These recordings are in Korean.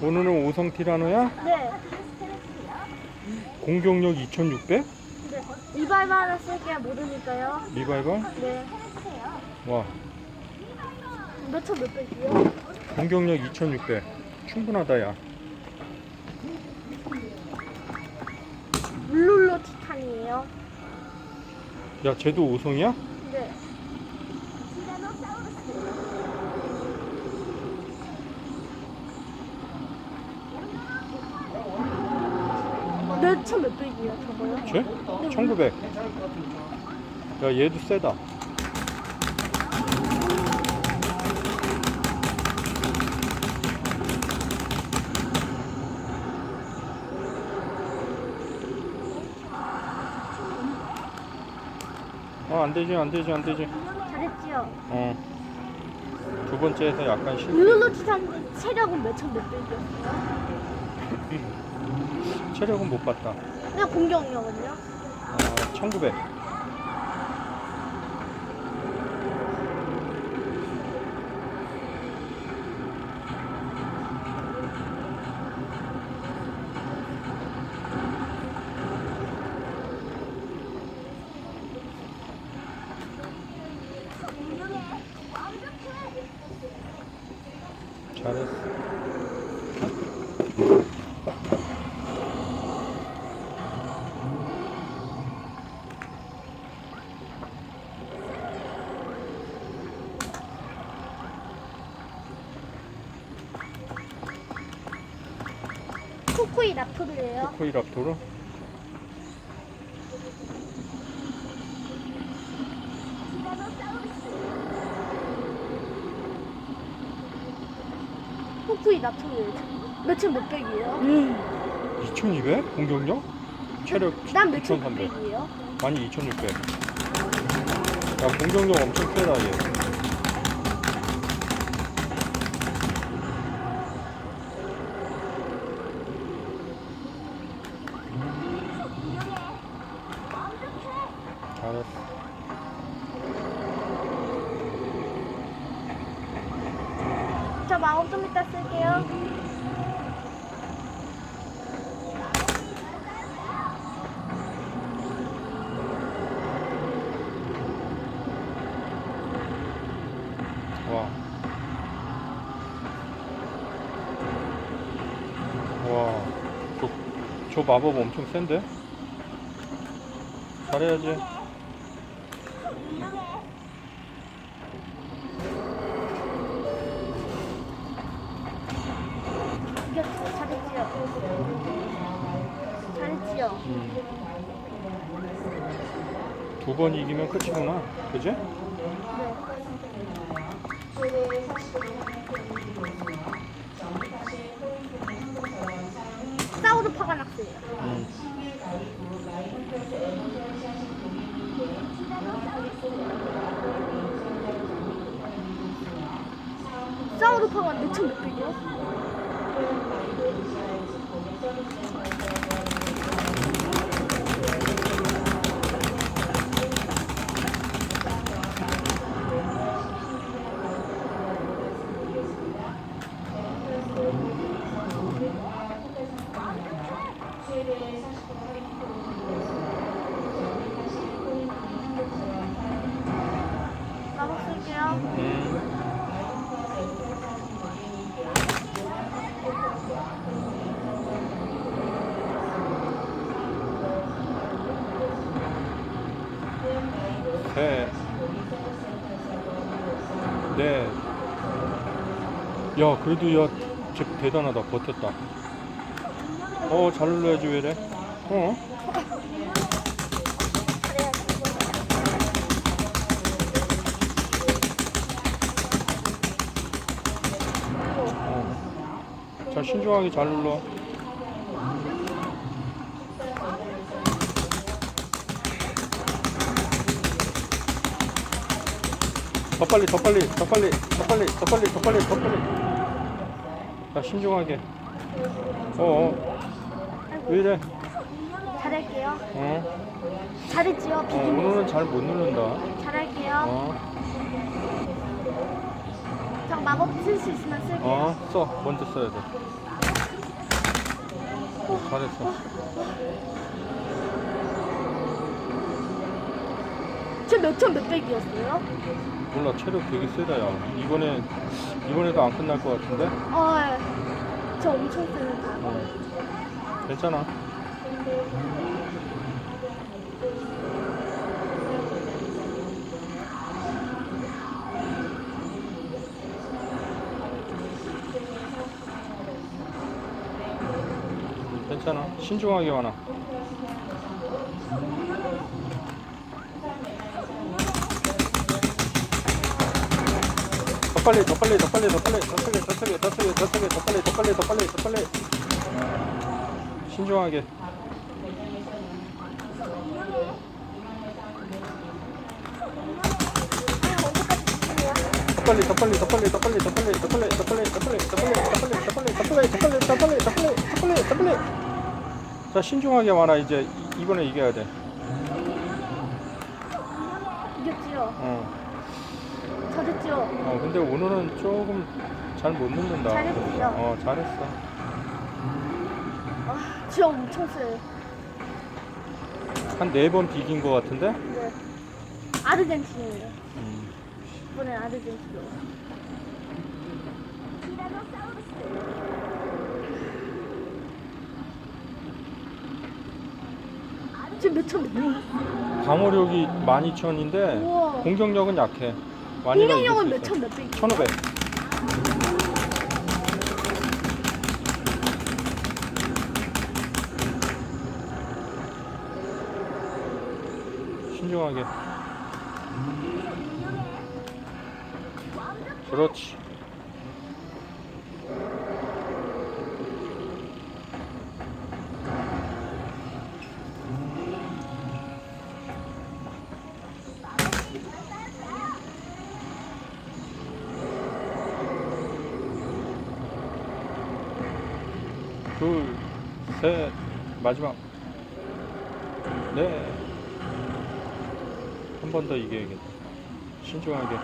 오늘은 오성 티라노야? 네. 공격력 2600? 네. 이발만 하나 쓸게요. 모르니까요. 리바이벌? 네. 와, 몇천 몇백이요? 공격력 2600. 충분하다, 야. 물룰로 티탄이에요. 야, 쟤도 오성이야? 네. 몇천 몇백이요, 저거요? 쟤? 1900. 야, 얘도 세다. 아, 안 되지, 안 되지, 안 되지. 잘했지요. 어. 두 번째에서 약간 실패. 물룰로 티탄 체력은 몇천 몇백이었어요? 체력은 못 봤다. 그냥 공격력은요? 아, 1900. 잘했어. 코코이 라프르예요. 코이 랍토르? 코코이 라프르 몇천 몇백이에요? 2200? 공격력? 체력 난 몇천 2300. 몇백이에요? 아니 2600. 야 공격력 엄청 세다 얘. 잘했어. 저 마법 좀 이따 쓸게요. 와. 저 마법 엄청 센데? 잘해야지. 이겼어요. 잘했지요. 잘했지요. 두 번 이기면 끝이구나. 그지? 네. 사우드 파가 낙스예요. 응. 사우드 파가 몇천 몇백이요? 마법 쓸게요. 응. 셋, 넷. 야, 그래도 야, 쟤 대단하다. 버텼다. 어, 잘 눌러야지 왜 이래? 어? 어. 자, 신중하게 잘 눌러. 더 빨리, 더 빨리, 더 빨리, 더 빨리, 더 빨리, 더 빨리, 더 빨리. 자, 신중하게. 어, 어. 왜 이래? 잘할게요. 어? 잘했지요. 어, 비기면서. 오늘은 잘 못 누른다. 잘할게요. 어? 저 마법 쓸 수 있으면 쓸게요. 어? 써. 먼저 써야 돼. 오, 잘했어. 저 몇천 몇백이었어요? 몰라, 체력 되게 세다, 야. 이번에, 이번에도 안 끝날 것 같은데? 아, 예. 저 엄청 세는데. 어. 괜찮아. 괜찮아. 신중하게 와라. 빨리, 더 빨리, 더 빨리, 더 빨리, 더 빨리, 더 빨리, 더 빨리, 더 빨리, 더 빨리, 더 빨리, 더 빨리, 더 빨리. 신중하게. 더 빨리, 더 빨리, 더 빨리, 더 빨리, 더 빨리, 더 빨리, 더 빨리, 더 빨리, 더 빨리, 더 빨리, 더 빨리, 더 빨리, 더 빨리, 더 빨리, 더 빨리, 더 빨리, 더 빨리. 자, 신중하게 와라. 이제 이- 이번에 이겨야 돼. 이겼지요? 어. 어, 근데 오늘은 조금 잘 못 넣는다. 잘했지요? 어, 잘했어. 아, 진짜 엄청 세요. 한네 번 비긴 것 같은데? 네. 아르헨티나예요. 음. 이번엔 아르헨티나. 지금 몇천 몇? 방어력이 12,000인데 우와. 공격력은 약해. 공격력은 수 있어. 몇천 몇백? 1,500. 신중하게. 그렇지. 둘, 셋, 마지막. 네. 한 번 더 이겨야겠다. 신중하게.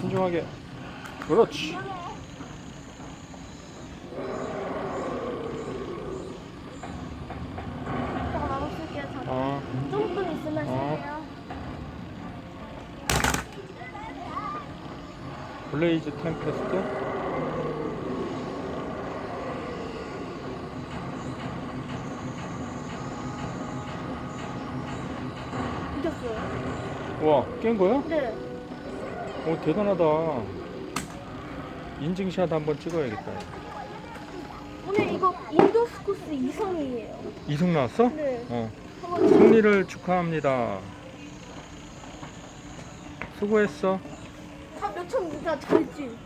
신중하게. 그렇지. 어, 조금 있으면 어. 쓸게요. 블레이즈 템페스트. 이겼어요. 와, 깬 거야? 네. 오, 대단하다. 인증샷 한번 찍어야겠다. 오늘 이거 인도스코스 2성이에요. 이승 나왔어? 네. 어. 한번 승리를 축하합니다. 수고했어. 다 몇천 진짜 잘했지.